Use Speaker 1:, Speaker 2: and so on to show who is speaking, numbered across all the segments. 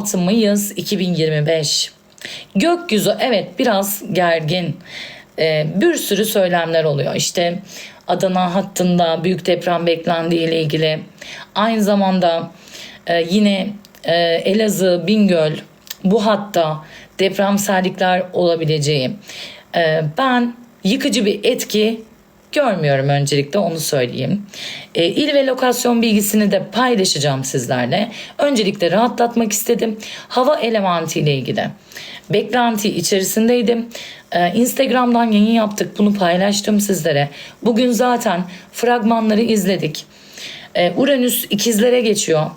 Speaker 1: 16 Mayıs 2025. Gökyüzü evet biraz gergin. Ee, bir sürü söylemler oluyor. İşte Adana hattında büyük deprem beklendiği ile ilgili. Aynı zamanda e, yine e, Elazığ, Bingöl bu hatta depremsellikler olabileceği. Ee, ben yıkıcı bir etki görmüyorum öncelikle onu söyleyeyim. E, il ve lokasyon bilgisini de paylaşacağım sizlerle. Öncelikle rahatlatmak istedim. Hava elementi ile ilgili beklenti içerisindeydim. E, Instagram'dan yayın yaptık. Bunu paylaştım sizlere. Bugün zaten fragmanları izledik. E, Uranüs ikizlere geçiyor.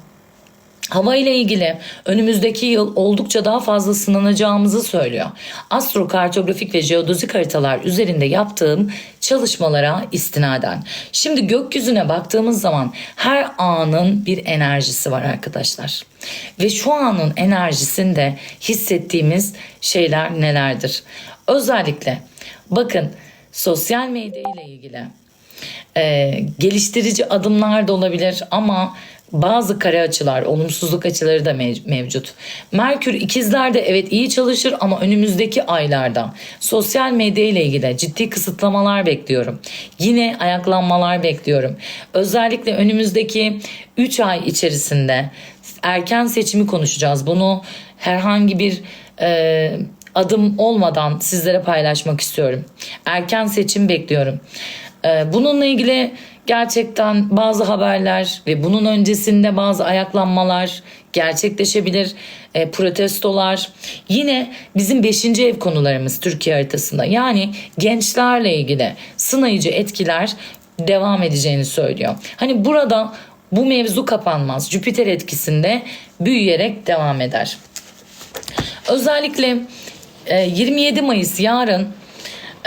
Speaker 1: Hava ile ilgili önümüzdeki yıl oldukça daha fazla sınanacağımızı söylüyor. Astrokartografik ve jeodozik haritalar üzerinde yaptığım çalışmalara istinaden. Şimdi gökyüzüne baktığımız zaman her anın bir enerjisi var arkadaşlar. Ve şu anın enerjisinde hissettiğimiz şeyler nelerdir? Özellikle bakın sosyal medya ile ilgili e, geliştirici adımlar da olabilir ama bazı kare açılar, olumsuzluk açıları da mev- mevcut. Merkür ikizlerde evet iyi çalışır ama önümüzdeki aylarda sosyal medya ile ilgili ciddi kısıtlamalar bekliyorum. Yine ayaklanmalar bekliyorum. Özellikle önümüzdeki 3 ay içerisinde erken seçimi konuşacağız. Bunu herhangi bir e, adım olmadan sizlere paylaşmak istiyorum. Erken seçim bekliyorum. Ee, Bununla ilgili gerçekten bazı haberler ve bunun öncesinde bazı ayaklanmalar gerçekleşebilir. E, protestolar yine bizim 5. ev konularımız Türkiye haritasında yani gençlerle ilgili sınayıcı etkiler devam edeceğini söylüyor. Hani burada bu mevzu kapanmaz. Jüpiter etkisinde büyüyerek devam eder. Özellikle e, 27 Mayıs yarın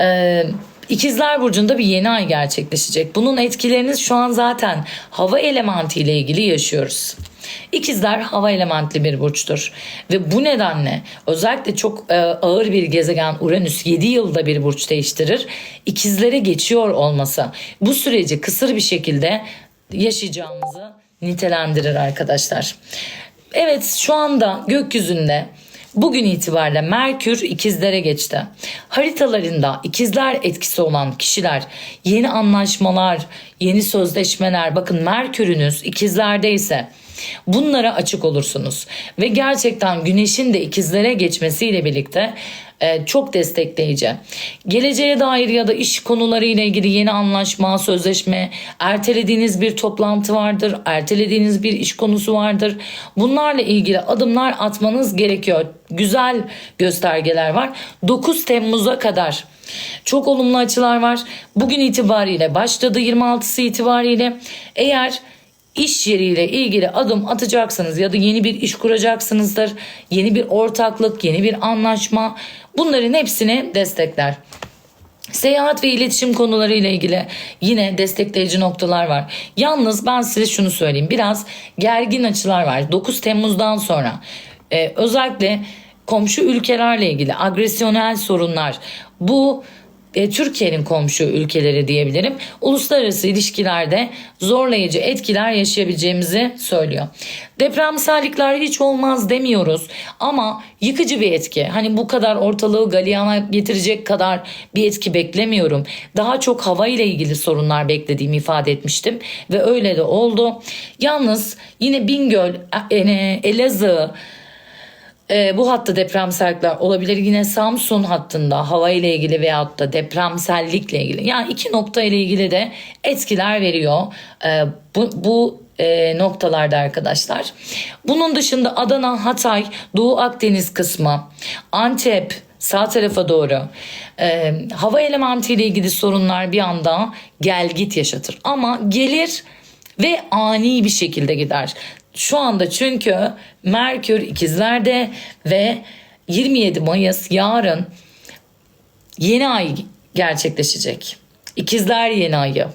Speaker 1: e, İkizler Burcu'nda bir yeni ay gerçekleşecek. Bunun etkilerini şu an zaten hava elementi ile ilgili yaşıyoruz. İkizler hava elementli bir burçtur. Ve bu nedenle özellikle çok e, ağır bir gezegen Uranüs 7 yılda bir burç değiştirir. İkizlere geçiyor olması bu süreci kısır bir şekilde yaşayacağımızı nitelendirir arkadaşlar. Evet şu anda gökyüzünde Bugün itibariyle Merkür ikizlere geçti. Haritalarında ikizler etkisi olan kişiler yeni anlaşmalar, yeni sözleşmeler bakın Merkür'ünüz ikizlerdeyse bunlara açık olursunuz. Ve gerçekten güneşin de ikizlere geçmesiyle birlikte e, çok destekleyici. Geleceğe dair ya da iş konuları ile ilgili yeni anlaşma, sözleşme, ertelediğiniz bir toplantı vardır, ertelediğiniz bir iş konusu vardır. Bunlarla ilgili adımlar atmanız gerekiyor. Güzel göstergeler var. 9 Temmuz'a kadar çok olumlu açılar var. Bugün itibariyle başladı 26'sı itibariyle. Eğer iş yeriyle ilgili adım atacaksanız ya da yeni bir iş kuracaksınızdır. Yeni bir ortaklık, yeni bir anlaşma bunların hepsini destekler. Seyahat ve iletişim konuları ile ilgili yine destekleyici noktalar var. Yalnız ben size şunu söyleyeyim. Biraz gergin açılar var. 9 Temmuz'dan sonra e, özellikle komşu ülkelerle ilgili agresyonel sorunlar bu e, Türkiye'nin komşu ülkeleri diyebilirim. Uluslararası ilişkilerde zorlayıcı etkiler yaşayabileceğimizi söylüyor. Depremsellikler hiç olmaz demiyoruz ama yıkıcı bir etki. Hani bu kadar ortalığı galyana getirecek kadar bir etki beklemiyorum. Daha çok hava ile ilgili sorunlar beklediğimi ifade etmiştim ve öyle de oldu. Yalnız yine Bingöl, e, Elazığ, e, bu hatta depremsellikler olabilir. Yine Samsun hattında hava ile ilgili veyahut da depremsellikle ilgili. Yani iki nokta ile ilgili de etkiler veriyor. E, bu, bu e, noktalarda arkadaşlar. Bunun dışında Adana, Hatay, Doğu Akdeniz kısmı, Antep, sağ tarafa doğru e, hava elementi ile ilgili sorunlar bir anda gel git yaşatır. Ama gelir ve ani bir şekilde gider. Şu anda çünkü Merkür ikizlerde ve 27 Mayıs yarın yeni ay gerçekleşecek. İkizler yeni ayı.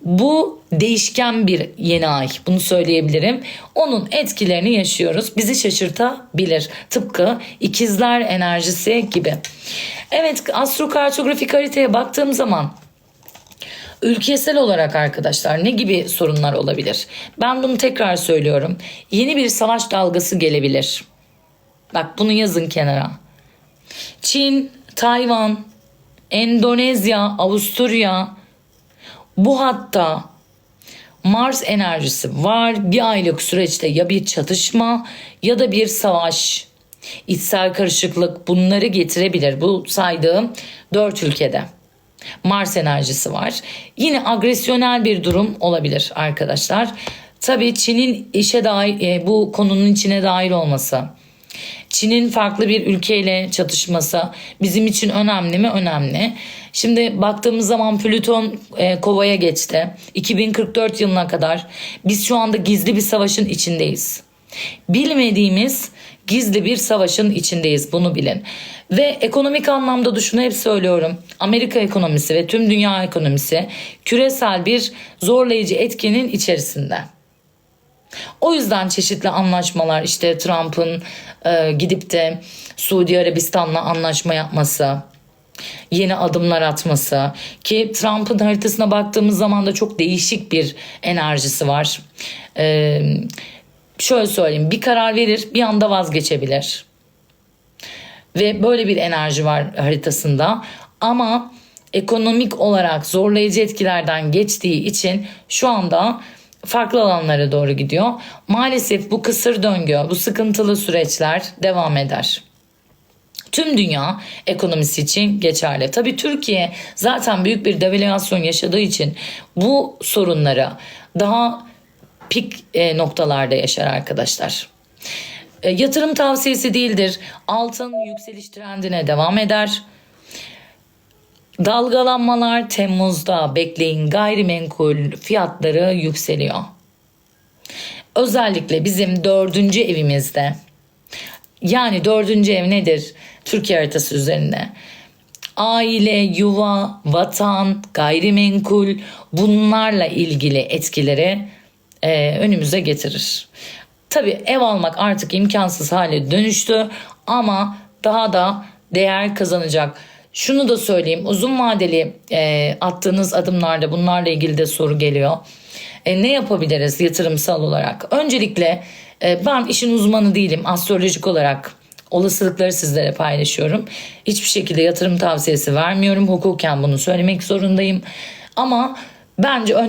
Speaker 1: Bu değişken bir yeni ay. Bunu söyleyebilirim. Onun etkilerini yaşıyoruz. Bizi şaşırtabilir. Tıpkı ikizler enerjisi gibi. Evet astrokartografik haritaya baktığım zaman Ülkesel olarak arkadaşlar ne gibi sorunlar olabilir? Ben bunu tekrar söylüyorum. Yeni bir savaş dalgası gelebilir. Bak bunu yazın kenara. Çin, Tayvan, Endonezya, Avusturya bu hatta Mars enerjisi var. Bir aylık süreçte ya bir çatışma ya da bir savaş, içsel karışıklık bunları getirebilir. Bu saydığım dört ülkede. Mars enerjisi var. Yine agresyonel bir durum olabilir arkadaşlar. Tabii Çin'in işe dahil, e, bu konunun içine dahil olması, Çin'in farklı bir ülkeyle çatışması bizim için önemli mi? Önemli. Şimdi baktığımız zaman Plüton e, kovaya geçti. 2044 yılına kadar biz şu anda gizli bir savaşın içindeyiz. Bilmediğimiz gizli bir savaşın içindeyiz bunu bilin. Ve ekonomik anlamda da şunu hep söylüyorum. Amerika ekonomisi ve tüm dünya ekonomisi küresel bir zorlayıcı etkinin içerisinde. O yüzden çeşitli anlaşmalar işte Trump'ın e, gidip de Suudi Arabistan'la anlaşma yapması, yeni adımlar atması ki Trump'ın haritasına baktığımız zaman da çok değişik bir enerjisi var. E, şöyle söyleyeyim bir karar verir bir anda vazgeçebilir. Ve böyle bir enerji var haritasında ama ekonomik olarak zorlayıcı etkilerden geçtiği için şu anda farklı alanlara doğru gidiyor. Maalesef bu kısır döngü, bu sıkıntılı süreçler devam eder. Tüm dünya ekonomisi için geçerli. Tabii Türkiye zaten büyük bir devalüasyon yaşadığı için bu sorunları daha pik e, noktalarda yaşar arkadaşlar. E, yatırım tavsiyesi değildir. Altın yükseliş trendine devam eder. Dalgalanmalar Temmuz'da bekleyin gayrimenkul fiyatları yükseliyor. Özellikle bizim dördüncü evimizde yani dördüncü ev nedir? Türkiye haritası üzerinde. Aile, yuva, vatan, gayrimenkul bunlarla ilgili etkileri e, önümüze getirir. Tabii ev almak artık imkansız hale dönüştü ama daha da değer kazanacak. Şunu da söyleyeyim uzun vadeli e, attığınız adımlarda bunlarla ilgili de soru geliyor. E, ne yapabiliriz yatırımsal olarak? Öncelikle e, ben işin uzmanı değilim astrolojik olarak olasılıkları sizlere paylaşıyorum. Hiçbir şekilde yatırım tavsiyesi vermiyorum. Hukuken bunu söylemek zorundayım. Ama bence önce